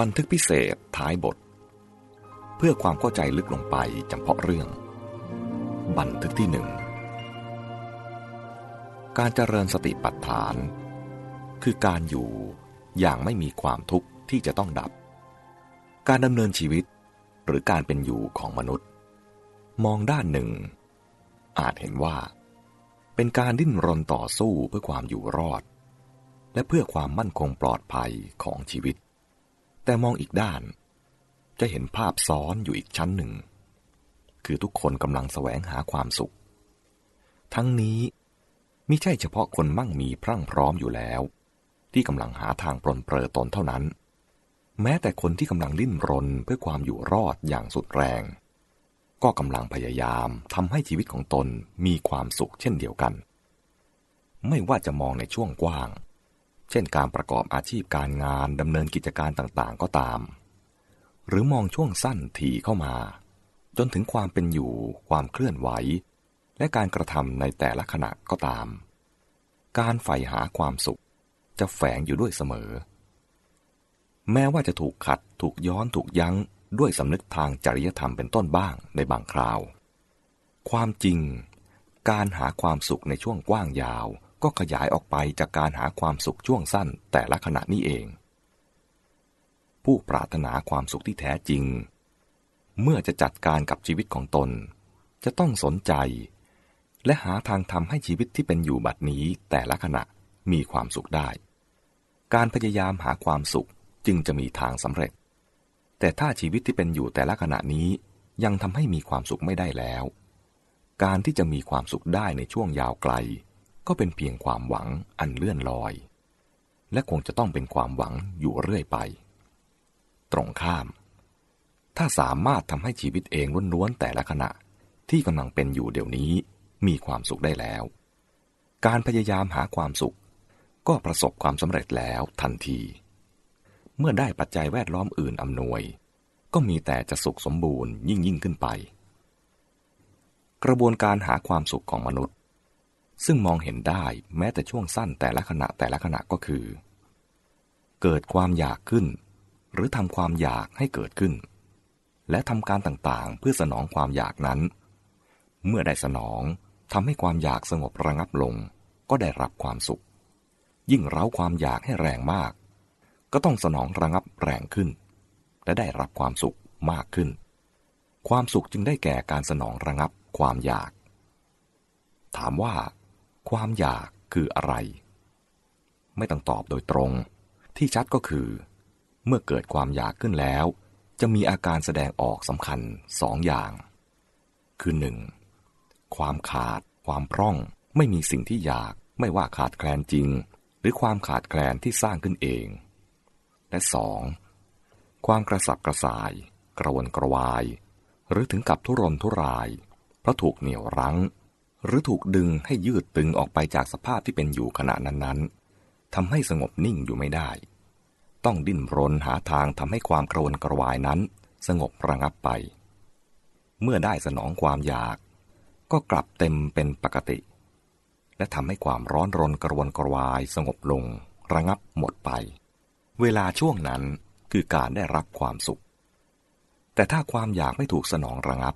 บันทึกพิเศษท้ายบท เพื่อความเข้าใจลึกลงไปจำเพาะเรื่อง บันทึกที่หนึ่งการเจริญสติปัฏฐาน คือการอยู่อย่างไม่มีความทุกข์ที่จะต้องดับ การดำเนินชีวิตหรือการเป็นอยู่ของมนุษย์ มองด้านหนึ่ง อาจเห็นว่า เป็นการดิ้นรนต่อสู้เพื่อความอยู่รอด และเพื่อความมั่นคงปลอดภัยของชีวิต แต่มองอีกด้าน จะเห็นภาพซ้อนอยู่อีกชั้นหนึ่ง คือทุกคนกำลังแสวงหาความสุข ทั้งนี้มิใช่เฉพาะคนมั่งมีพรั่งพร้อมอยู่แล้ว ที่กำลังหาทางปลนเปลือตนเท่านั้น แม้แต่คนที่กำลังลิ้นรนเพื่อความอยู่รอดอย่างสุดแรง ก็กำลังพยายามทำให้ชีวิตของตนมีความสุขเช่นเดียวกัน ไม่ว่าจะมองในช่วงกว้าง เช่นการประกอบอาชีพการงานดำเนินกิจการต่างๆก็ตาม หรือมองช่วงสั้นถี่เข้ามา จนถึงความเป็นอยู่ ความเคลื่อนไหว และการกระทำในแต่ละขณะก็ตาม การใฝ่หาความสุขจะแฝงอยู่ด้วยเสมอ แม้ว่าจะถูกขัดถูกย้อนถูกยั้งด้วยสำนึกทางจริยธรรมเป็นต้นบ้างในบางคราว ความจริง การหาความสุขในช่วงกว้างยาว ก็ขยายออกไปจากการหาความสุขช่วงสั้นแต่ละขณะนี้เอง ผู้ปรารถนาความสุขที่แท้จริง เมื่อจะจัดการกับชีวิตของตน จะต้องสนใจ และหาทางทำให้ชีวิตที่เป็นอยู่บัดนี้แต่ละขณะมีความสุขได้ การพยายามหาความสุขจึงจะมีทางสำเร็จ แต่ถ้าชีวิตที่เป็นอยู่แต่ละขณะนี้ยังทำให้มีความสุขไม่ได้แล้ว การที่จะมีความสุขได้ในช่วงยาวไกล ก็เป็นเพียงความหวังอันเลื่อนลอย และคงจะต้องเป็นความหวังอยู่เรื่อยไป ตรงข้าม ถ้าสามารถทำให้ชีวิตเองล้วนๆแต่ละขณะที่กำลังเป็นอยู่เดี๋ยวนี้มีความสุขได้แล้ว การพยายามหาความสุข ก็ประสบความสำเร็จแล้วทันที เมื่อได้ปัจจัยแวดล้อมอื่นอำนวย ก็มีแต่จะสุขสมบูรณ์ยิ่งยิ่งขึ้นไป กระบวนการหาความสุขของมนุษย์ ซึ่งมองเห็นได้แม้แต่ช่วงสั้นแต่ละขณะแต่ละขณะก็คือ เกิดความอยากขึ้น หรือทำความอยากให้เกิดขึ้น และทำการต่างๆ เพื่อสนองความอยากนั้น เมื่อได้สนองทำให้ความอยากสงบระงับลง ก็ได้รับความสุข ยิ่งเร้าความอยากให้แรงมาก ก็ต้องสนองระงับแรงขึ้น และได้รับความสุขมากขึ้น ความสุขจึงได้แก่การสนองระงับความอยาก ถามว่า ความอยากคืออะไร ไม่ต้องตอบโดยตรง ที่ชัดก็คือ เมื่อเกิดความอยากขึ้นแล้ว จะมีอาการแสดงออกสำคัญสองอย่าง คือหนึ่งความขาด ความพร่อง ไม่มีสิ่งที่อยาก ไม่ว่าขาดแคลนจริง หรือความขาดแคลนที่สร้างขึ้นเอง และสองความกระสับกระส่าย กระวนกระวาย หรือถึงกับทุรนทุราย เพราะถูกเหนี่ยวรั้ง หรือถูกดึงให้ยืดตึงออกไปจากสภาพที่เป็นอยู่ขณะนั้นๆทำให้สงบนิ่งอยู่ไม่ได้ ต้องดิ้นรนหาทางทำให้ความกระวนกระวายนั้น สงบระงับไป เมื่อได้สนองความอยาก ก็กลับเต็มเป็นปกติ และทำให้ความร้อนรนกระวนกระวายสงบลง ระงับหมดไป เวลาช่วงนั้นคือการได้รับความสุข แต่ถ้าความอยากไม่ถูกสนองระงับ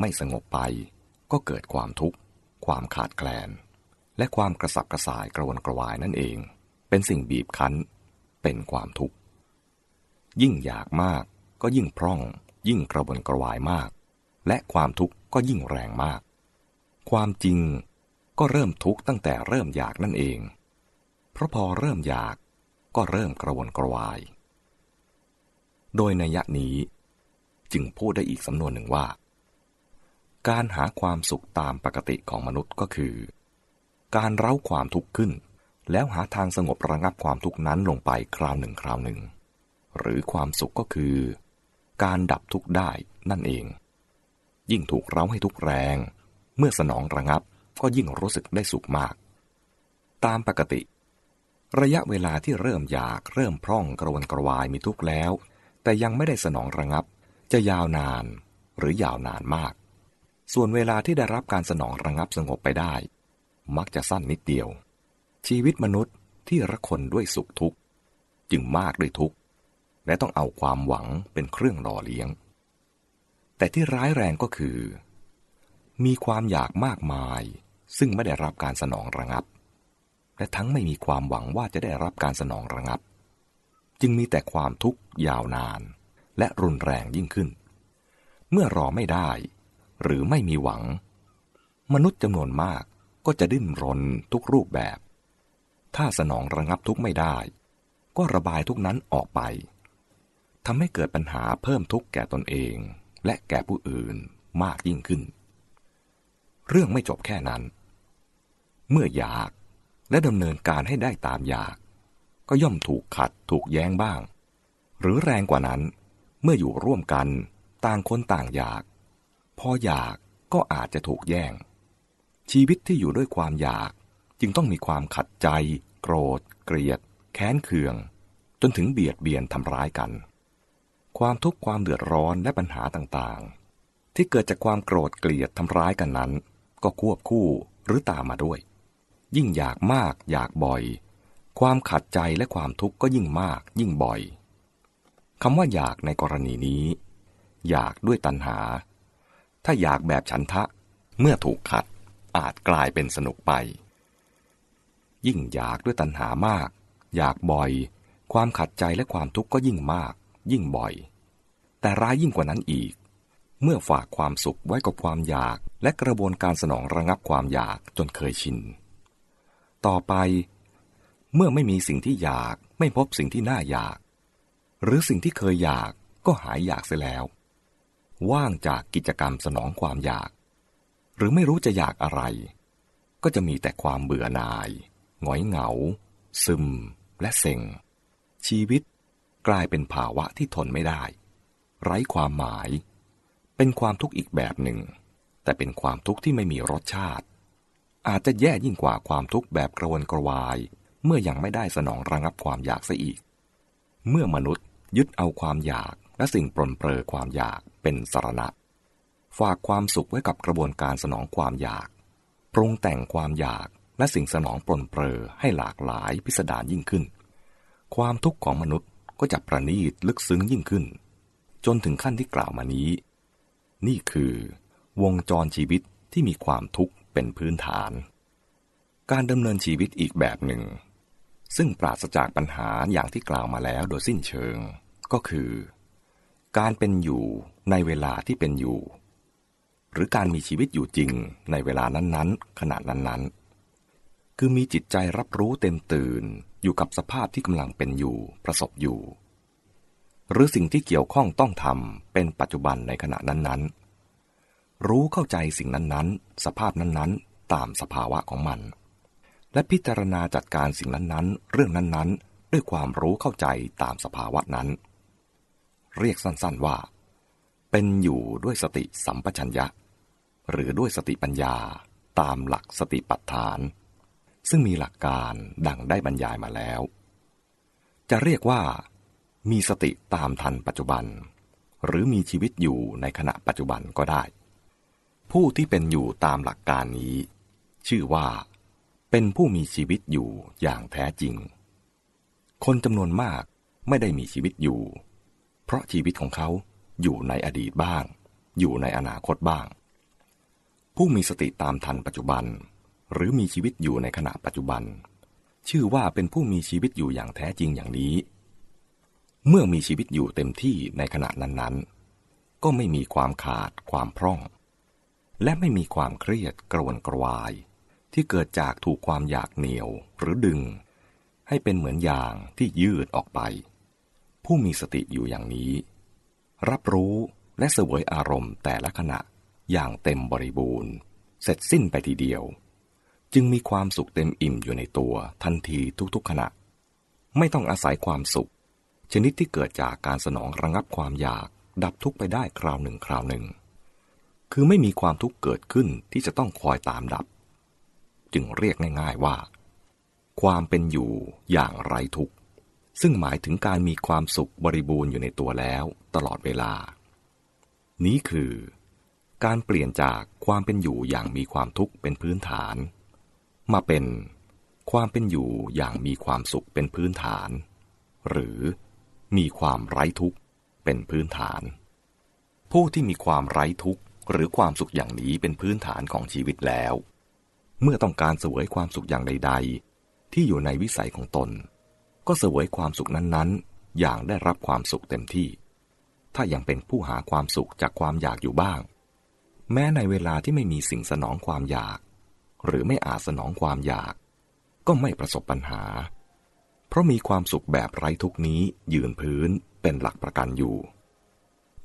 ไม่สงบไป ก็เกิดความทุกข์ ความขาดแคลน และความกระสับกระส่ายกระวนกระวายนั่นเอง เป็นสิ่งบีบคั้น เป็นความทุกข์ ยิ่งอยากมากก็ยิ่งพร่อง ยิ่งกระวนกระวายมาก และความทุกข์ก็ยิ่งแรงมาก ความจริงก็เริ่มทุกข์ตั้งแต่เริ่มอยากนั่นเอง เพราะพอเริ่มอยากก็เริ่มกระวนกระวาย โดยในยะนี้ จึงพูดได้อีกสำนวนหนึ่งว่า การหาความสุขตามปกติของมนุษย์ก็คือ การเร้าความทุกข์ขึ้น แล้วหาทางสงบระงับความทุกข์นั้นลงไปคราวหนึ่งคราวหนึ่ง หรือความสุขก็คือ การดับทุกข์ได้นั่นเอง ยิ่งถูกเร้าให้ทุกแรง เมื่อสนองระงับก็ยิ่งรู้สึกได้สุขมาก ตามปกติ ระยะเวลาที่เริ่มอยากเริ่มพร่องกระวนกระวายมีทุกข์แล้ว แต่ยังไม่ได้สนองระงับ จะยาวนานหรือยาวนานมาก ส่วนเวลาที่ได้รับการสนองระงับสงบไปได้ มักจะสั้นนิดเดียว ชีวิตมนุษย์ที่ระคนด้วยสุขทุกข์ จึงมากด้วยทุกข์ และต้องเอาความหวังเป็นเครื่องหล่อเลี้ยง แต่ที่ร้ายแรงก็คือ มีความอยากมากมาย ซึ่งไม่ได้รับการสนองระงับ และทั้งไม่มีความหวังว่าจะได้รับการสนองระงับ จึงมีแต่ความทุกข์ยาวนาน และรุนแรงยิ่งขึ้น เมื่อรอไม่ได้ หรือไม่มีหวัง มนุษย์จำนวนมากก็จะดิ้นรนทุกรูปแบบ ถ้าสนองระงับทุกไม่ได้ ก็ระบายทุกนั้นออกไปทำให้เกิดปัญหาเพิ่มทุกข์แก่ตนเอง และแก่ผู้อื่นมากยิ่งขึ้น เรื่องไม่จบแค่นั้น เมื่ออยากและดำเนินการให้ได้ตามอยาก ก็ย่อมถูกขัดถูกแย้งบ้าง หรือแรงกว่านั้น เมื่ออยู่ร่วมกัน ต่างคนต่างอยาก พออยากก็อาจจะถูกแย่ง ชีวิตที่อยู่ด้วยความอยากจึงต้องมีความขัดใจ โกรธ เกลียด แค้นเคือง จนถึงเบียดเบียนทำร้ายกัน ความทุกข์ความเดือดร้อนและปัญหาต่างๆ ที่เกิดจากความโกรธเกลียดทำร้ายกันนั้น ก็ควบคู่หรือตามมาด้วย ยิ่งอยากมากอยากบ่อย ความขัดใจและความทุกข์ก็ยิ่งมากยิ่งบ่อยคำว่าอยากในกรณีนี้ อยากด้วยตัณหา ถ้าอยากแบบฉันทะเมื่อถูกขัดอาจกลายเป็นสนุกไป ยิ่งอยากด้วยตัณหามาก อยากบ่อย ความขัดใจและความทุกข์ก็ยิ่งมาก ยิ่งบ่อย แต่ร้ายยิ่งกว่านั้นอีก เมื่อฝากความสุขไว้กับความอยากและกระบวนการสนองระงับความอยากจนเคยชิน ต่อไป เมื่อไม่มีสิ่งที่อยากไม่พบสิ่งที่น่าอยาก หรือสิ่งที่เคยอยากก็หายอยากเสียแล้ว ว่างจากกิจกรรมสนองความอยาก หรือไม่รู้จะอยากอะไร ก็จะมีแต่ความเบื่อหน่าย หงอยเหงา ซึม และเซ็ง ชีวิตกลายเป็นภาวะที่ทนไม่ได้ ไร้ความหมาย เป็นความทุกข์อีกแบบหนึ่ง แต่เป็นความทุกข์ที่ไม่มีรสชาติ อาจจะแย่ยิ่งกว่าความทุกข์แบบกระวนกระวาย เมื่อยังไม่ได้สนองระงับความอยากซะอีก เมื่อมนุษย์ยึดเอาความอยากและสิ่งปลนเปลือความอยาก เป็นสารณะ ฝากความสุขไว้กับกระบวนการสนองความอยาก ปรุงแต่งความอยากและสิ่งสนองปลนเปลือให้หลากหลายพิสดารยิ่งขึ้น ความทุกข์ของมนุษย์ก็จะประณีตลึกซึ้งยิ่งขึ้น จนถึงขั้นที่กล่าวมานี้ นี่คือ วงจรชีวิตที่มีความทุกข์เป็นพื้นฐาน การดำเนินชีวิตอีกแบบหนึ่ง ซึ่งปราศจากปัญหาอย่างที่กล่าวมาแล้วโดยสิ้นเชิง ก็คือ การเป็นอยู่ในเวลาที่เป็นอยู่ หรือการมีชีวิตอยู่จริงในเวลานั้นๆ ขณะนั้นๆ คือมีจิตใจรับรู้เต็มตื่นอยู่กับสภาพที่กำลังเป็นอยู่ประสบอยู่ หรือสิ่งที่เกี่ยวข้องต้องทำเป็นปัจจุบันในขณะนั้นๆ รู้เข้าใจสิ่งนั้นๆ สภาพนั้นๆ ตามสภาวะของมัน และพิจารณาจัดการสิ่งนั้นๆ เรื่องนั้นๆ ด้วยความรู้เข้าใจตามสภาวะนั้น เรียกสั้นๆว่า เป็นอยู่ด้วยสติสัมปชัญญะ หรือด้วยสติปัญญาตามหลักสติปัฏฐาน ซึ่งมีหลักการดังได้บรรยายมาแล้ว จะเรียกว่า มีสติตามทันปัจจุบัน หรือมีชีวิตอยู่ในขณะปัจจุบันก็ได้ ผู้ที่เป็นอยู่ตามหลักการนี้ ชื่อว่า เป็นผู้มีชีวิตอยู่อย่างแท้จริง คนจำนวนมากไม่ได้มีชีวิตอยู่ เพราะชีวิตของเขาอยู่ในอดีตบ้าง อยู่ในอนาคตบ้าง ผู้มีสติตามทันปัจจุบัน หรือมีชีวิตอยู่ในขณะปัจจุบัน ชื่อว่าเป็นผู้มีชีวิตอยู่อย่างแท้จริงอย่างนี้ เมื่อมีชีวิตอยู่เต็มที่ในขณะนั้นๆ ก็ไม่มีความขาดความพร่อง และไม่มีความเครียดกระวนกระวาย ที่เกิดจากถูกความอยากเหนียวหรือดึง ให้เป็นเหมือนยางที่ยืดออกไป ผู้มีสติอยู่อย่างนี้ รับรู้และเสวยอารมณ์แต่ละขณะอย่างเต็มบริบูรณ์ เสร็จสิ้นไปทีเดียว จึงมีความสุขเต็มอิ่มอยู่ในตัวทันทีทุกๆขณะ ไม่ต้องอาศัยความสุข ชนิดที่เกิดจากการสนองระงับความอยากดับทุกไปได้คราวหนึ่งคราวหนึ่ง คือไม่มีความทุกข์เกิดขึ้นที่จะต้องคอยตามดับ จึงเรียกง่ายๆว่า ความเป็นอยู่อย่างไรทุกข์ ซึ่งหมายถึงการมีความสุขบริบูรณ์อยู่ในตัวแล้วตลอดเวลา นี้คือ การเปลี่ยนจากความเป็นอยู่อย่างมีความทุกข์เป็นพื้นฐาน มาเป็นความเป็นอยู่อย่างมีความสุขเป็นพื้นฐาน หรือมีความไร้ทุกข์เป็นพื้นฐาน ผู้ที่มีความไร้ทุกข์หรือความสุขอย่างนี้เป็นพื้นฐานของชีวิตแล้ว เมื่อต้องการเสวยความสุขอย่างใด ๆ ที่อยู่ในวิสัยของตน ก็เสวยความสุขนั้นๆ อย่างได้รับความสุขเต็มที่ ถ้ายังเป็นผู้หาความสุขจากความอยากอยู่บ้าง แม้ในเวลาที่ไม่มีสิ่งสนองความอยาก หรือไม่อาจสนองความอยาก ก็ไม่ประสบปัญหา เพราะมีความสุขแบบไร้ทุกนี้ยืนพื้นเป็นหลักประกันอยู่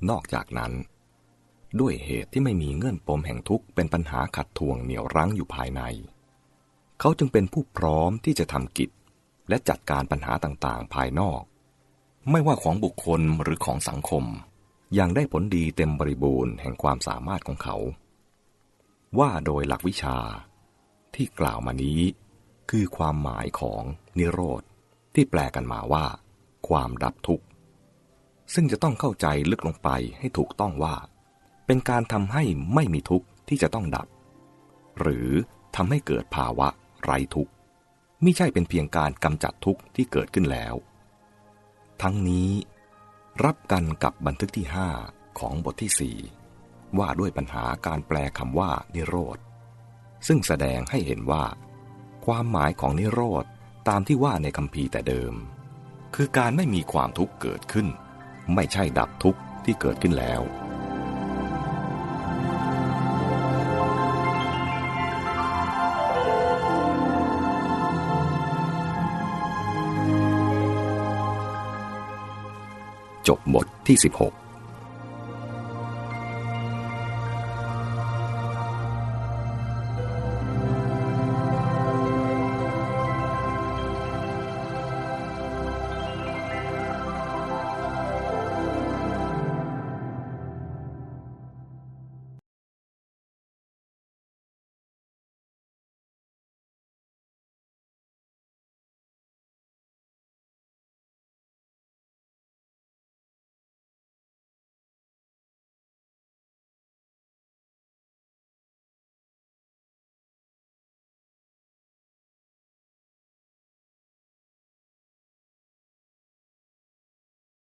นอกจากนั้น ด้วยเหตุที่ไม่มีเงื่อนปมแห่งทุกข์เป็นปัญหาขัดทวงเหนี่ยวรั้งอยู่ภายใน เขาจึงเป็นผู้พร้อมที่จะทำกิจ และจัดการปัญหาต่างๆ ภายนอก ไม่ว่าของบุคคลหรือของสังคม ยังได้ผลดีเต็มบริบูรณ์แห่งความสามารถของเขา ว่าโดยหลักวิชาที่กล่าวมานี้ คือความหมายของนิโรธ ที่แปลกันมาว่า ความดับทุกข์ ซึ่งจะต้องเข้าใจลึกลงไปให้ถูกต้องว่า เป็นการทำให้ไม่มีทุกข์ที่จะต้องดับ หรือทำให้เกิดภาวะไร้ทุกข์ ไม่ใช่เป็นเพียงการกำจัดทุกข์ที่เกิดขึ้นแล้ว ทั้งนี้ รับกันกับบันทึกที่ 5 ของบทที่ 4 ว่าด้วยปัญหาการแปลคำว่านิโรธ ซึ่งแสดงให้เห็นว่า ความหมายของนิโรธตามที่ว่าในคำพีแต่เดิม คือการไม่มีความทุกข์เกิดขึ้น ไม่ใช่ดับทุกข์ที่เกิดขึ้นแล้ว จบบทที่ 16